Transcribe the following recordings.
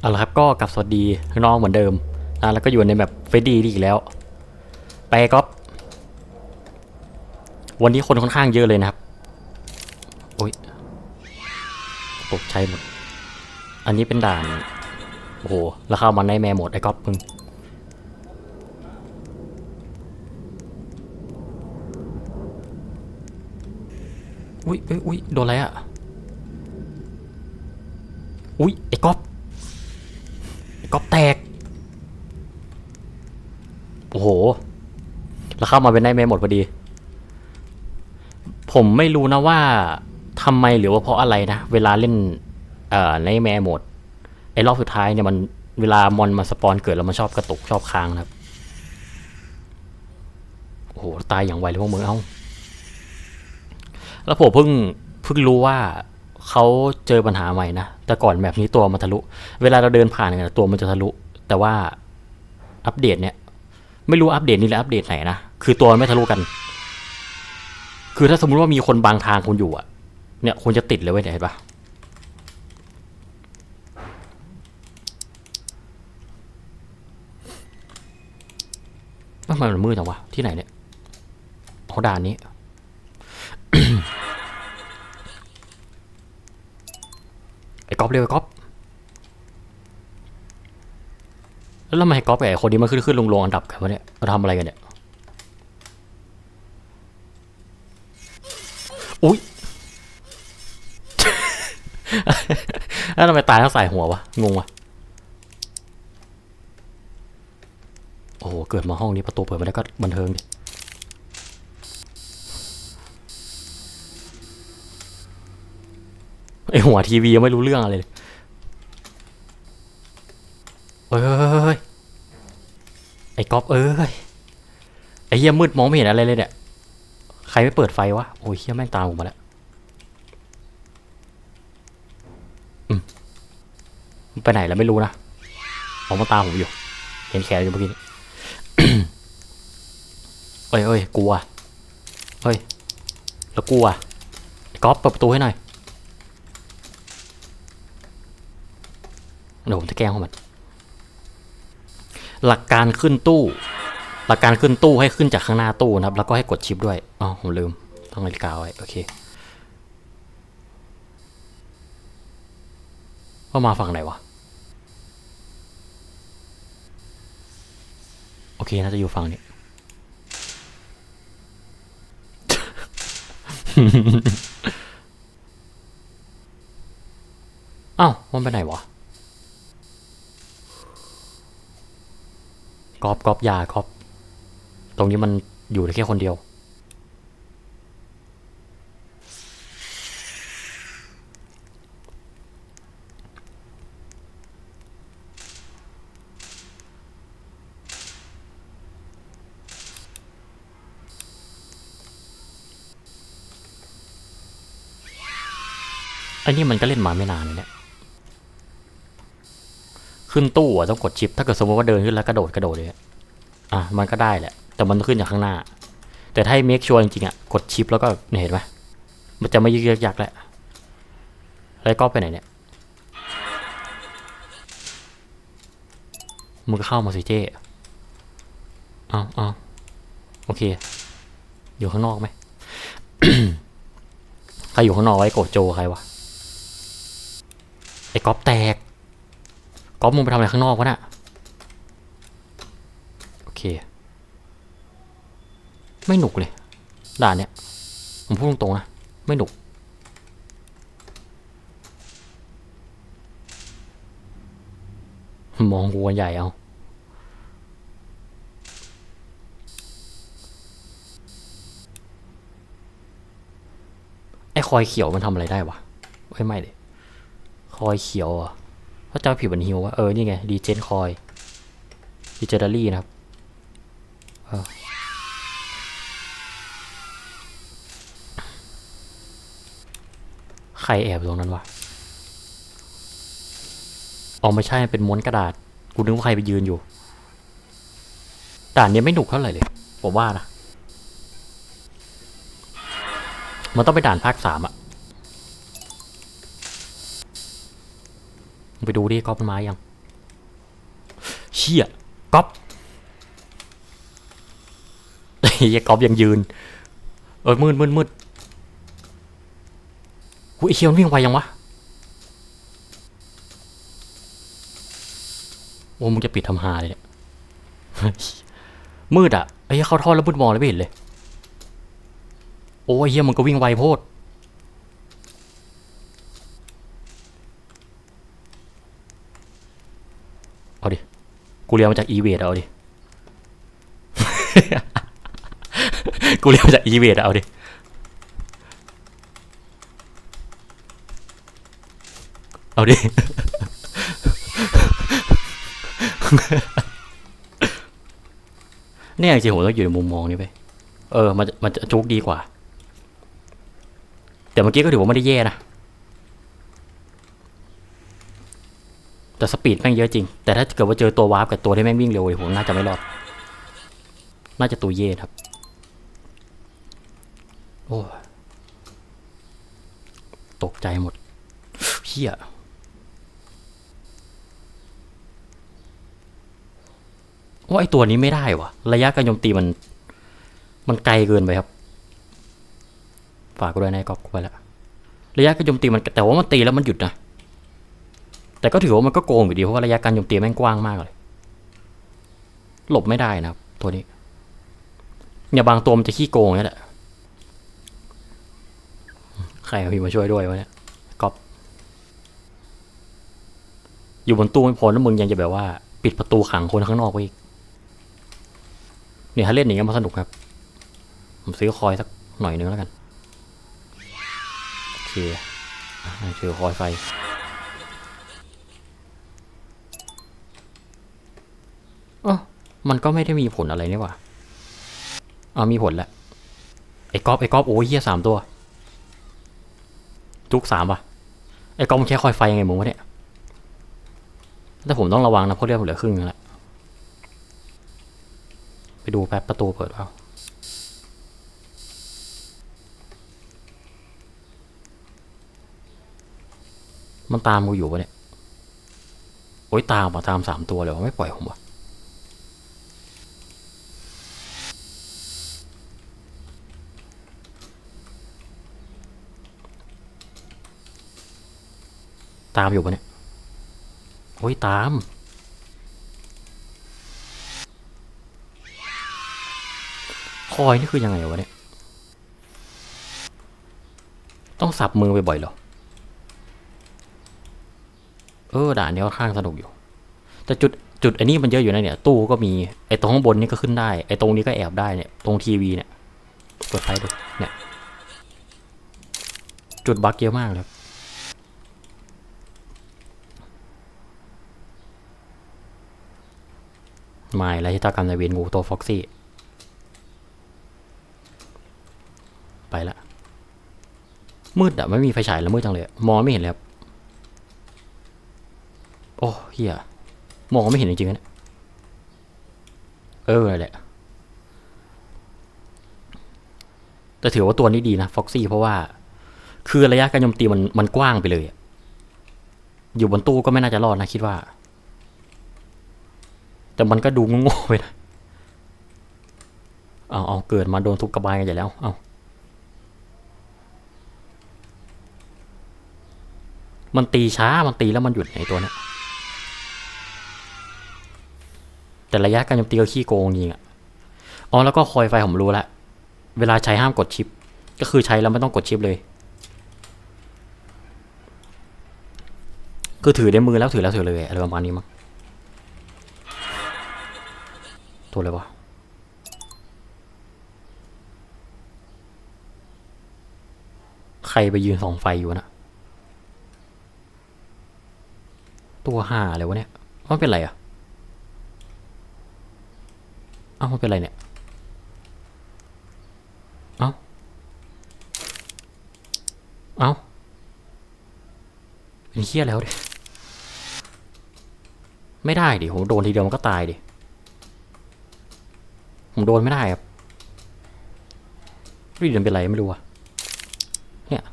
เอาละครับก็กลับสวัสดีน้องเหมือนเดิมนะแล้วก็อยู่ในแบบเฟรดดี้อีกแล้ว ไปก๊อฟวันนี้คนค่อนข้างเยอะเลยนะครับโอ้ยตกใจหมด อันนี้เป็นด่าน โอ้โหแล้วเข้ามาในแม่หมดไอ้ก๊อฟมึงอุ้ยอุ้ยอุ้ยโดนอะไรอะ อุ้ยไอ้กอฟก๊อปแตก โอ้โห แล้ว เข้ามาเป็นได้แม่หมดพอดี ผมไม่รู้นะว่าทำไมหรือว่าเพราะอะไรนะ เวลาเล่นเอ่อในแม่หมดไอ้รอบสุดท้ายเนี่ยมันเวลามอนมาสปอนเกิดแล้วมันชอบกระตุกชอบค้างนะครับโอ้โหตายอย่างไวเลยพวกมึงเอ้าแล้วผมเพิ่งเพิ่งรู้ว่าเขาเจอปัญหาใหม่นะแต่ก่อนแบบนี้ตัวมันทะลุ เวลาเราเดินผ่านเนี่ยตัวมันจะทะลุ แต่ว่าอัปเดตเนี่ย ไม่รู้อัปเดตนี้หรืออัปเดตไหนนะ คือตัวไม่ทะลุกัน คือถ้าสมมุติว่ามีคนบางทางคุณอยู่อะเนี่ยคุณจะติดเลยเว้ยเนี่ยเห็นปะว่าทำไมมันมืดจังวะที่ไหนเนี่ยเอาด่านนี้ ไอ้ก๊อฟเร็วไอ้ก๊อฟแล้วทำไมไอ้ก๊อฟกับไอ้คนนี้มันขึ้นขึ้นลงลงอันดับกันวะเนี่ยมาทำอะไรกันเนี่ย อุ้ยแล้วทำไมตายทั้งสายหัววะ งงวะ โอ้โห เกิดมาห้องนี้ประตูเปิดมาได้ก็บันเทิงดิไอหัวทีวียังไม่รู้เรื่องอะไรเลยเอ้ย ไอ้ก๊อฟเอ้ย ไอ้เฮียมืดมองไม่เห็นอะไรเลยเนี่ย รไม่เปิดไฟวะ โอ้ยเฮียแม่งตามผมมาแล้วอืมไปไหนแล้วไม่รู้นะออกมาตามผมอยู่ เห็นแขนอยู่เมื่อกี้เอ้ยเอ้ยกลัวเฮ้ย แล้วกลัวก๊อฟเปิดประตูให้หน่อยเดี๋ยวผมจะแกล้งเขามัน หลักการขึ้นตู้ หลักการขึ้นตู้ให้ขึ้นจากข้างหน้าตู้นะครับ แล้วก็ให้กดชิปด้วย อ๋อ ผมลืม ต้องนาฬิกาไว้ โอเค ว่ามาฝั่งไหนวะ โอเค น่าจะอยู่ฝั่งนี้ อ้าว มันไปไหนวะกรอบกรอบยากอบ ตรงนี้มันอยู่ได้แค่คนเดียว อันนี้มันก็เล่นมาไม่นานเลยเนี่ยขึ้นตู้อะต้องกดชิป ถ้าเกิดสมมติว่าเดินขึ้นแล้วกระโดดกระโดดเลยอะอะมันก็ได้แหละ แต่มันขึ้นจากข้างหน้า แต่ถ้าให้เมคชัวร์จริงๆอะกดชิปแล้วก็เห็นไหมมันจะไม่ยึกยักแหละแล้วก็ไปไหนเนี่ยมึงก็เข้ามาสิเจ้เอาเอาโอเค อยู่ข้างนอกไหมใครอยู่ข้างนอกไว้โกโจใครวะ ไอ้ก๊อฟแตก ก๊อฟมึงไปทำอะไรข้างนอกวะน่ะ โอเค ไม่หนุกเลย ด่านเนี้ย ผมพูดตรงๆนะ ไม่หนุก มองกูกันใหญ่เอาไอ้คอยเขียวมันทำอะไรได้วะไม่ไม่เลยคอยเขียวอะถ้าจำไม่ผิดมันฮิวว่าเออ นี่ไง ดีเจนคอยดีเจดารี่นะครับเออใค รแอบอยู่ตรงนั้นวะอ๋อไม่ใช่เป็นม้วนกระดาษ กูนึกว่าใครไปยืนอยู่ด่านนี้ไม่หนุกเท่าไหร่เลย ผมว่านะ มันต้องไปด่านภาคสามอะไปดูดิก๊อฟมันมายัง เชี่ยก๊อฟไอ้เหี้ยก๊อฟยังยืน เออมืดมืดมืด หูไอ้เคียวมันวิ่งไวยังวะ โอ้มึงจะปิดทำหาเลยเนี่ย มืดอะ ไอ้เหี้ยเข้าท่อแล้วมืดมองเลยไม่เห็นเลย โอ้ยเฮียมันก็วิ่งไวโพดเอาดิ กูเรียนมาจากอีเวดเอาดิ กูเรียนมาจากอีเวดเอาดิ เอาดิ เนี่ยจริงผมต้องอยู่ในมุมมองนี้ไป เออ มันจะมันจะจุกดีกว่า แต่เมื่อกี้ก็ถือว่าไม่ได้แย่นะ แต่สปีดแม่งเยอะจริง แต่ถ้าเกิดว่าเจอตัววาร์ปกับตัวที่แม่งวิ่งเร็วเลยผมน่าจะไม่รอด น่าจะตัวเย่ครับ โอ้ยตกใจหมดเฮีย ว่าไอตัวนี้ไม่ได้วะระยะการโจมตีมัน มันไกลเกินไปครับ ฝากกูด้วยนายกอบกูไปแล้วระยะการโจมตีมันแต่ว่ามันตีแล้วมันหยุดนะแต่ก็ถือว่ามันก็โกงอยู่ดีเพราะว่าระยะการโจมตีแม่งกว้างมากเลย หลบไม่ได้นะครับตัวนี้เนี่ยบางตัวมันจะขี้โกงนี่แหละใครเอาพี่มาช่วยด้วยวะเนี่ยกอบอยู่บนตู้ไม่พอแล้วมึงยังจะแบบว่า ปิดประตูขังคนข้างนอกไว้อีก เนี่ยถ้าเล่นอย่างเงี้ยมันสนุกครับ ผมซื้อคอยสักหน่อยนึงแล้วกันโอเคอะเจอคอยไฟเออมันก็ไม่ได้มีผลอะไรนี่หว่าเอามีผลแล้วไอ้กอฟไอ้กอฟโอ้ยเฮียสามตัว จุกสามป่ะไอ้กอฟมันแค่คอยไฟยังไงมึงวะเนี่ยแต่ผมต้องระวังนะเพราะเลือดผมเหลือครึ่งนึงแล้ว ดูแป๊บประตูเปิดเปล่ามันตามกูอยู่ปะเนี่ย โอ้ยตามอะตามสามตัวเลยวะไม่ปล่อยผมวะตามอยู่ปะเนี่ย โอ้ยตาม อยนี่คือยังไงวะเนี่ย ต้องสับมือบ่อยๆเหรอ เออด่านนี้ค่อนข้างสนุกอยู่ แต่จุดจุดไอ้นี่มันเยอะอยู่นะเนี่ย ตู้ก็มี ไอ้ตรงข้างบนนี่ก็ขึ้นได้ ไอ้ตรงนี้ก็แอบได้เนี่ย ตรงทีวีเนี่ยกดไฟดูเนี่ย จุดบั๊กเยอะมากเลยไม่แล้วที่ตากรรมในายเวรงูตัวฟ็อกซี่ ไปละ มืดอะไม่มีไฟฉายแล้วมืดจังเลย มองไม่เห็นเลยครับโอ้เฮียมองไม่เห็นจริงๆนะเนี่ยเออนั่นแหละ แต่ถือว่าตัวนี้ดีนะฟ็อกซี่เพราะว่า คือระยะการโจมตีมันมันกว้างไปเลย อยู่บนตู้ก็ไม่น่าจะรอดนะคิดว่า แต่มันก็ดูโง่ๆไปนะเอาเอาเกิดมาโดนทุบกระบายกันใหญ่แล้ว เอา มันตีช้า มันตีแล้วมันหยุดไอตัวเนี้ยแต่ระยะการโจมตีก็ขี้โกงจริงอะอ๋อแล้วก็คอยไฟผมรู้ละ เวลาใช้ห้ามกดชิป ก็คือใช้แล้วไม่ต้องกดชิปเลย คือถือในมือแล้วถือแล้วถือเลยอะไรประมาณนี้มั้งตัวอะไรวะใครไปยืนส่องไฟอยู่นะ ตัวห่าอะไรวะเนี่ยมันเป็นไรอะเอ้ามันเป็นไรเนี่ย เอ้า เอ้า เป็นเคี้ยแล้วดิ ไม่ได้ดิ ผมโดนทีเดียวมันก็ตายดิ ผมโดนไม่ได้ครับรีดมันเป็นไรไม่รู้อะเนี่ย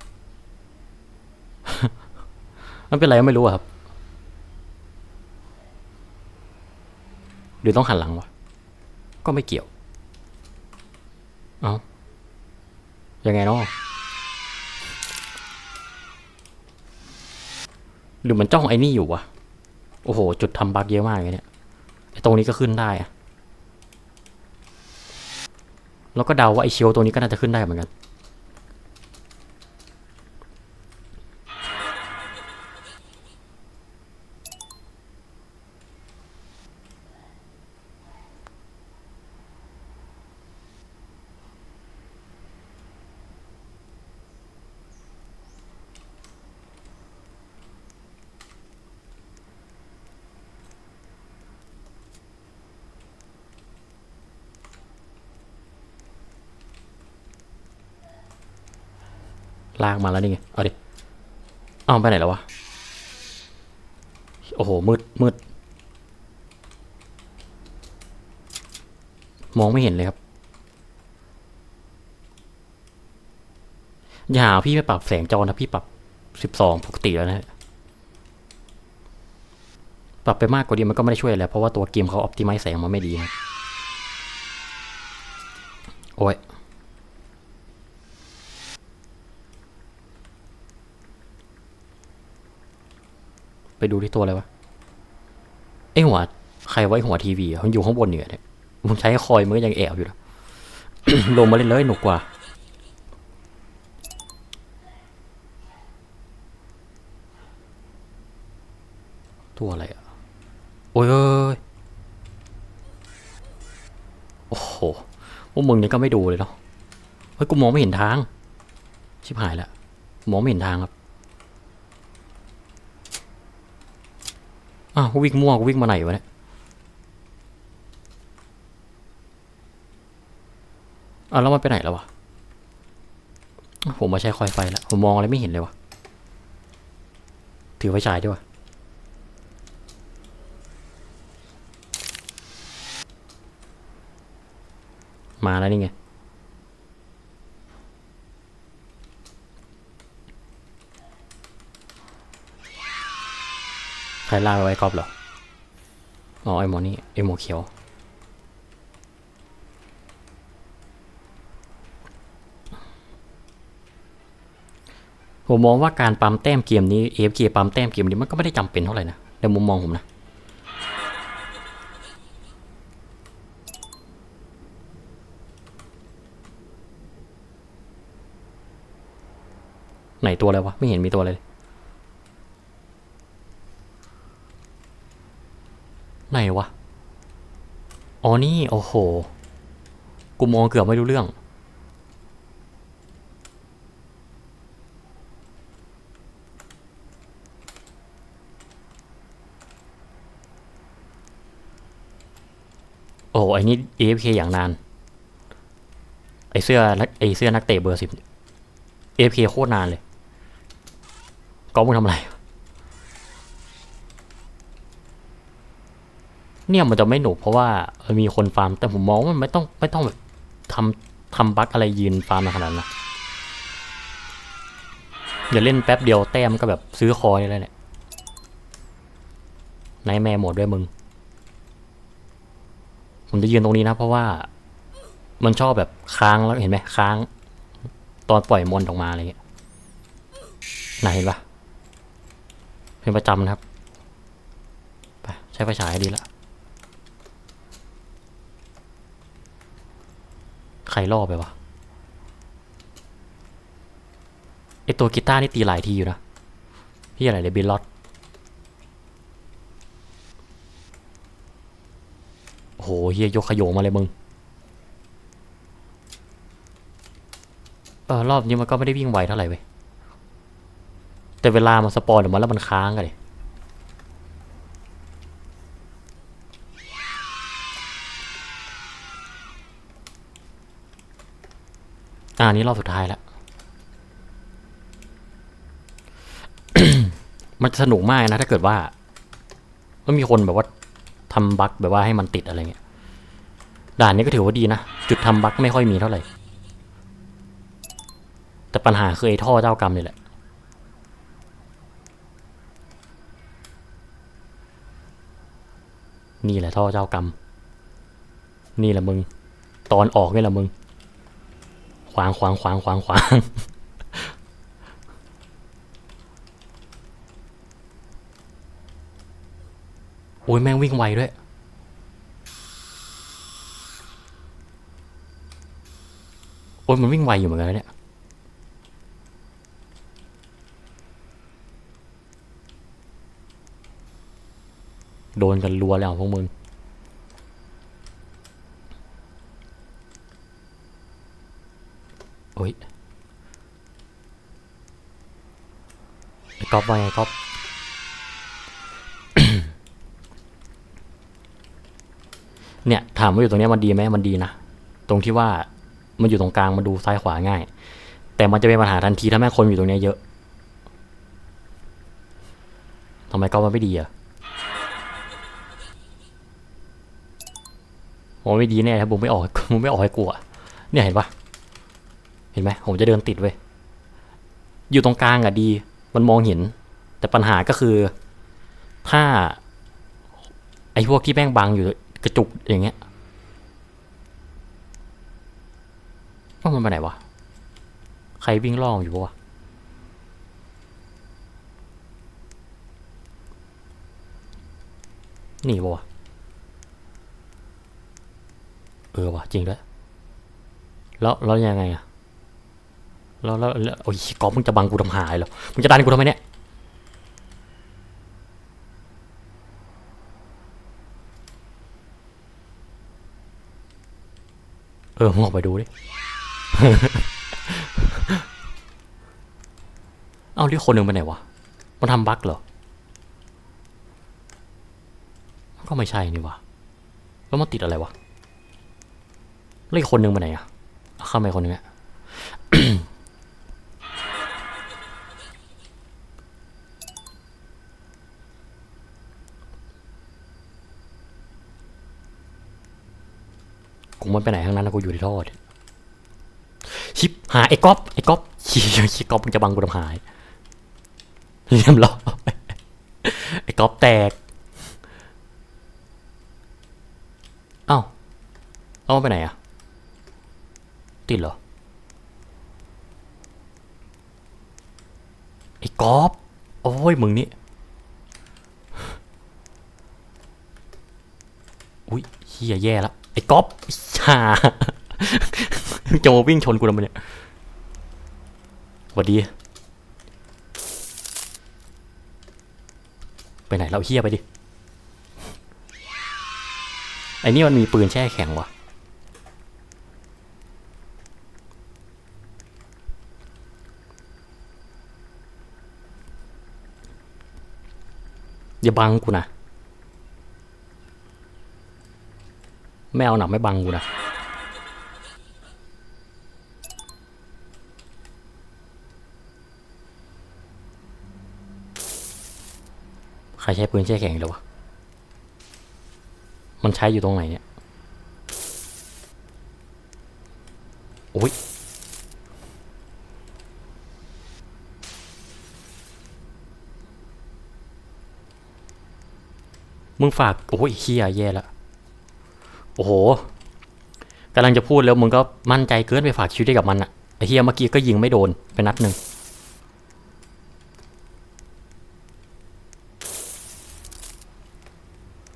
มันเป็นไรไม่รู้อะครับ หรือต้องหันหลังวะ ก็ไม่เกี่ยว เอายังไงเนาะหรือมันจ้องไอ้นี่อยู่วะ โอ้โห จุดทำบั๊กเยอะมากเลยเนี่ย ไอ้ตรงนี้ก็ขึ้นได้อะแล้วก็เดาว่าไอ้เชลตัวนี้ก็น่าจะขึ้นได้เหมือนกัน ลากมาแล้วนี่ไง เอาดิ เอาไปไหนแล้ววะ โอ้โห มืด มืด มองไม่เห็นเลยครับ อย่าหาพี่ไม่ปรับแสงจอนะพี่ปรับสิบสองปกติแล้วนะปรับไปมากกว่านี้มันก็ไม่ได้ช่วยอะไรเพราะว่าตัวเกมเขาอ p ติ i z e แสงมาไม่ดีครับโอ้ย ดูที่ตัวอะไรวะไอหัว ใครไว้หัวทีวีมันอยู่ข้างบนเหนือเนี่ยมึงใช้คอยมันก็ยังแอบอยู่นะลงมาเล่นเลยหนุกกว่าตัวอะไรอะ โอ้ยเอ้ยโอ้โห พวกมึงนี่ก็ไม่ดูเลยเนาะ เฮ้ย กูมองไม่เห็นทาง ชิบหายแล้วมองไม่เห็นทางครับ อ้าว กูวิ่งมั่วกูวิ่งมาไหนวะเนี่ยอ้าแล้วมันไปไหนแล้ววะผมมาใช้คอยไฟแล้วผมมองอะไรไม่เห็นเลยวะถือไฟฉายด้วยวะมาแล้วนี่ไง รลาไปไว้กอบเหรอ อ๋อไอหมอนี่ไอหมอเขียว ผมมองว่าการปั๊มแต้มเกมนี้ AFK ปั๊มแต้มเกมนี้มันก็ไม่ได้จำเป็นเท่าไหร่นะในมุมมองผมนะไหนตัวอะไรวะ ไม่เห็นมีตัวอะไรเลย ไหนวะ อ๋อนี่ โอ้โห กูมองเกือบไม่รู้เรื่อง โอ้ไอ้นี่ AFK อย่างนาน ไอเสื้อนักไอเสื้อนักเตะเบอร์สิบ AFK โคตรนานเลยก๊อฟมึงทำอะไร เนี่ยมันจะไม่หนุกเพราะว่ามีคนฟาร์มแต่ผมมองว่ามันไม่ต้องไม่ต้องแบบทำทำบั๊กอะไรยืนฟาร์มขนาดนั้นนะอย่าเล่นแป๊บเดียวแต้มก็แบบซื้อคอยอะไรเนี่ยนายแม่หมดด้วยมึง ผมจะยืนตรงนี้นะ เพราะว่ามันชอบแบบค้างแล้วเห็นไหมค้าง ตอนปล่อยมอนออกมาอะไรเงี้ยไหนเห็นปะเป็นประจำนะครับ ไปใช้ไฟฉายดีละ ครล่อไปวะไอตัวกีตาร์นี่ตีหลายทีอยู่นะพี่อะไรเดบิลล็อตโอ้โหเฮียยกขยโยงมาเลยมึงเออรอบนี้มันก็ไม่ได้วิ่งไวเท่าไหร่เว้ยแต่เวลามันสปอนออกมาแล้วมันค้างกันเลย อ่านี้รอบสุดท้ายแล้ว มันจะสนุกมากนะ ถ้าเกิดว่ามันมีคนแบบว่าทำบั๊กแบบว่าให้มันติดอะไรเงี้ย ด่านนี้ก็ถือว่าดีนะ จุดทำบั๊กไม่ค่อยมีเท่าไหร่ แต่ปัญหาคือไอ้ท่อเจ้ากรรมนี่แหละ นี่แหละท่อเจ้ากรรม นี่แหละมึง ตอนออกนี่แหละมึง วางขวางขวางขวางขวางโอ้ยแม่งวิ่งไวด้วย โอ้ยมันวิ่งไวอยู่เหมือนกันเนี่ย โดนกันรัวแล้วพวกมึง โอ้ยไอ้ ก๊อฟว่าไงก๊อฟเนี่ยถามว่าอยู่ตรงนี้มันดีไหมมันดีนะ ตรงที่ว่ามันอยู่ตรงกลางมันดูซ้ายขวาง่าย แต่มันจะเป็นปัญหาทันทีถ้าแม่คนอยู่ตรงนี้เยอะทำไมก๊อฟมันไม่ดีอะผมไม่ดีแน่ถ้าผมไม่ออกผมไม่ออกให้กลัว เนี่ยเห็นปะเห็นไหมผมจะเดินติดเว้ยอยู่ตรงกลางอะดี มันมองเห็น แต่ปัญหาก็คือ ถ้า ไอ้พวกที่แม่งบังอยู่กระจุกอย่างเงี้ยว่ามันไปไหนวะ ใครวิ่งล่องอยู่ปะวะนี่ปะวะ เออวะจริงด้วย แล้วแล้วยังไงอะ แล้วแล้วโอ้ยกอมึงจะบังกูทำหายเหรอมึงจะดันกูทำไมเนี่ยเออมึงออกไปดูดิเอาที่คนหนึ่งไปไหนวะ มันทำบั๊กเหรอ ก็ไม่ใช่นี่วะ แล้วมันติดอะไรวะแล้วอีกคนหนึ่งไปไหนอะเข้ามาอีกคนหนึงอะ กูไม่ไปไหนทั้งนั้นนะกูอยู่ที่อดชิปหาไอ้ก๊อฟไอ้ก๊อฟชี้ชี้ก๊อฟมึงจะบังกูทำหายเรียบร้อยไอ้ก๊อฟแตกเอ้าเอาไปไหนอะติดเหรอไอ้ก๊อฟโอ้ยมึงนี่อุ้ยเฮียแย่แล้ว ไอ้ก๊อฟชาจะมาวิ่งชนกูทำไมเนี่ยสวัสดี ไปไหนเราเฮียไปดิ ไอ้นี่มันมีปืนแช่แข็งวะอย่าบังกูนะ ไม่เอาหนักไม่บังกูนะใครใช้ปืนแช่แข็งเลยวะ มันใช้อยู่ตรงไหนเนี่ยโอ้ยมึงฝาก โอ้ยเฮียแย่ละ โอ้โหกำลังจะพูดแล้วมึงก็มั่นใจเกินไปฝากชีวิตได้กับมันอะไอเฮียเมื่อกี้ก็ยิงไม่โดนไปนัดหนึ่ง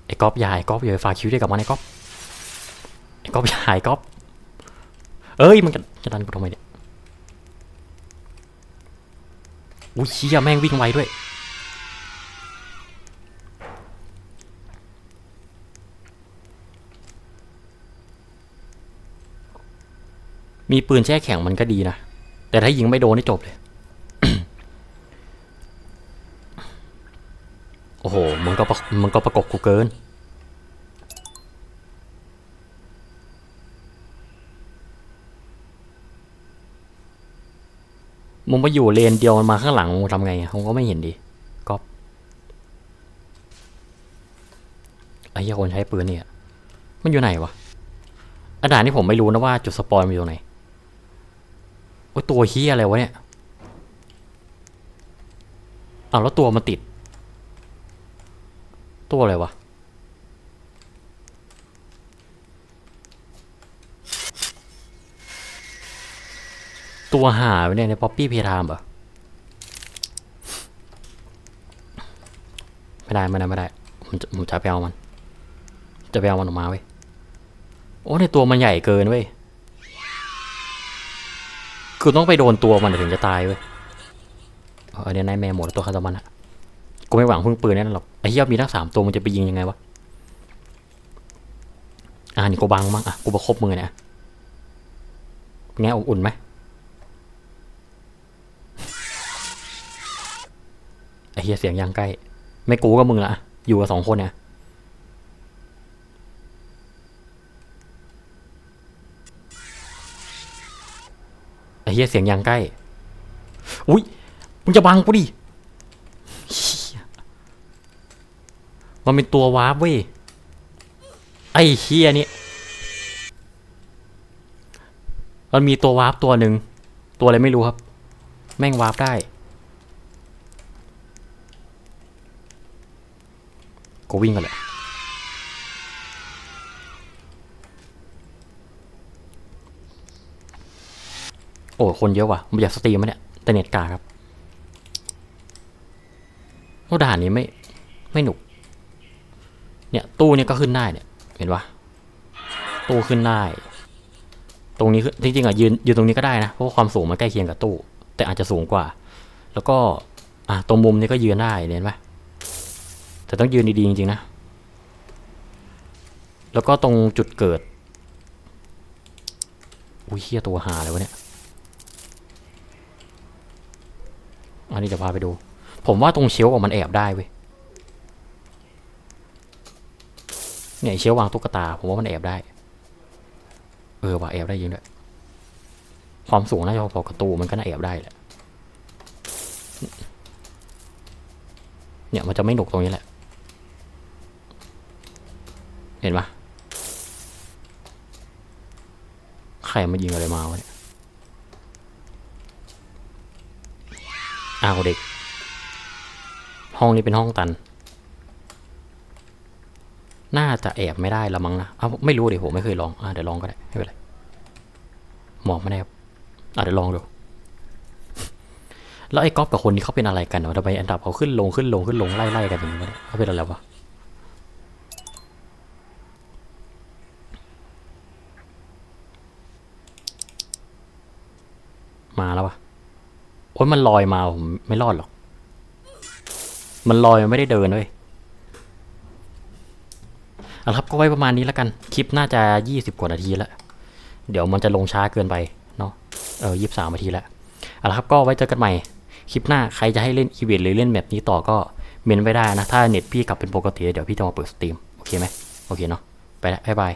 ไอ้ก๊อฟยาไอ้ก๊อฟอย่าไปฝากชีวิตได้กับมันไอ้ก๊อฟไอ้ก๊อฟยาไอ้ก๊อฟเอ้ยมันจะดันกูทำไมเนี่ยอุ้ยเฮียแม่งวิ่งไวด้วย มีปืนแช่แข็งมันก็ดีนะ แต่ถ้ายิงไม่โดนนี่จบเลย โอ้โห มึงก็มึงก็ประกบกูเกิน มึงไปอยู่เลนเดียวมาข้างหลังมึงทำไงอะผมก็ไม่เห็นดิก๊อปไอ้ยคนใช้ปืนเนี่ย มันอยู่ไหนวะอาด่านนี่ผมไม่รู้นะว่าจุดสปอยมันอยู่ตรงไหน โอ้ตัวเฮียอะไรวะเนี่ยเอาแล้วตัวมาติด ตัวอะไรวะตัวหาเนี่ยในป๊อปปี้เพทามเหรอไม่ได้ไม่ได้ไม่ได้ผมจะผมจะไปเอามัน จะไปเอามันออกมาเว้ยโอ้ในตัวมันใหญ่เกินเว้ย คือต้องไปโดนตัวมันถึงจะตายเว้ยเอาอันนี้นายแม่หมดตัวคาตามันอะกูไม่หวังพึ่งปืนแน่นอนหรอกไอ้เหี้ยมีทั้งสามตัวมันจะไปยิงยังไงวะ อ่านี่กูบังมั้งอะกูประคบมือเนี่ยเป็นไงอบอุ่นไหมไอ้เฮียเสียงยังใกล้ ไม่กูก็มึงละอยู่กับสองคนเนี่ย เฮียเสียงยังใกล้ อุ้ยมึงจะบังกูดิมันเป็นตัววาร์ปเว้ย ไอ้เฮียนี่มันมีตัววาร์ปตัวหนึ่ง ตัวอะไรไม่รู้ครับ แม่งวาร์ปได้ก็วิ่งกันแหละ โอ้คนเยอะว่ะมันอยากสตรีมไหมเนี่ยแต่เน็ตกาครับโอ้ด่านนี้ไม่ไม่หนุก เนี่ยตู้เนี่ยก็ขึ้นได้เนี่ยเห็นปะตู้ขึ้นได้ ตรงนี้จริงๆอะยืนยืนตรงนี้ก็ได้นะเพราะว่าความสูงมันใกล้เคียงกับตู้ แต่อาจจะสูงกว่า แล้วก็อะตรงมุมนี้ก็ยืนได้เห็นปะแต่ต้องยืนดีๆจริงๆนะแล้วก็ตรงจุดเกิด อุ้ยเฮียตัวหาเลยวะเนี่ย นนี้จะพาไปดู ผมว่าตรงเชลฟ์อะมันแอบได้เว้ยเนี่ยเชลวางตุ๊กตา ผมว่ามันแอบได้ เออว่ะแอบได้จริงด้วยความสูงน่าจะพอกับตู้มันก็น่าแอบได้แหละเนี่ยมันจะไม่หนุกตรงนี้แหละ เห็นปะใครมายิงอะไรมาวะเนี่ย อ้าวเด็ก ห้องนี้เป็นห้องตัน น่าจะแอบไม่ได้ละมั้งนะอ้าวไม่รู้เดี๋ยวผมไม่เคยลองอ่าเดี๋ยวลองก็ได้ไม่เป็นไรมองไม่ได้ครับอ่าเดี๋ยวลองดูแล้วไอ้ก๊อฟกับคนนี้เขาเป็นอะไรกันวะทำไมอันดับเขาขึ้นลงขึ้นลงขึ้นลงไล่ไล่กันอย่างนี้วะเขาเป็นอะไรวะ มาแล้ววะโอ้ยมันลอยมาผมไม่รอดหรอก มันลอยมันไม่ได้เดินเลยเอาละครับก็ไว้ประมาณนี้แล้วกัน คลิปน่าจะยี่สิบกว่านาทีแล้ว เดี๋ยวมันจะลงช้าเกินไปเนาะ เออยี่สามนาทีแล้วเอาละครับก็ไว้เจอกันใหม่ คลิปหน้าใครจะให้เล่นอีเวนต์หรือเล่นแบบนี้ต่อก็เมนไว้ได้นะ ถ้าเน็ตพี่กลับเป็นปกติเดี๋ยวพี่จะมาเปิดสตรีม โอเคไหมโอเคเนาะ ไปแล้วบ๊ายบาย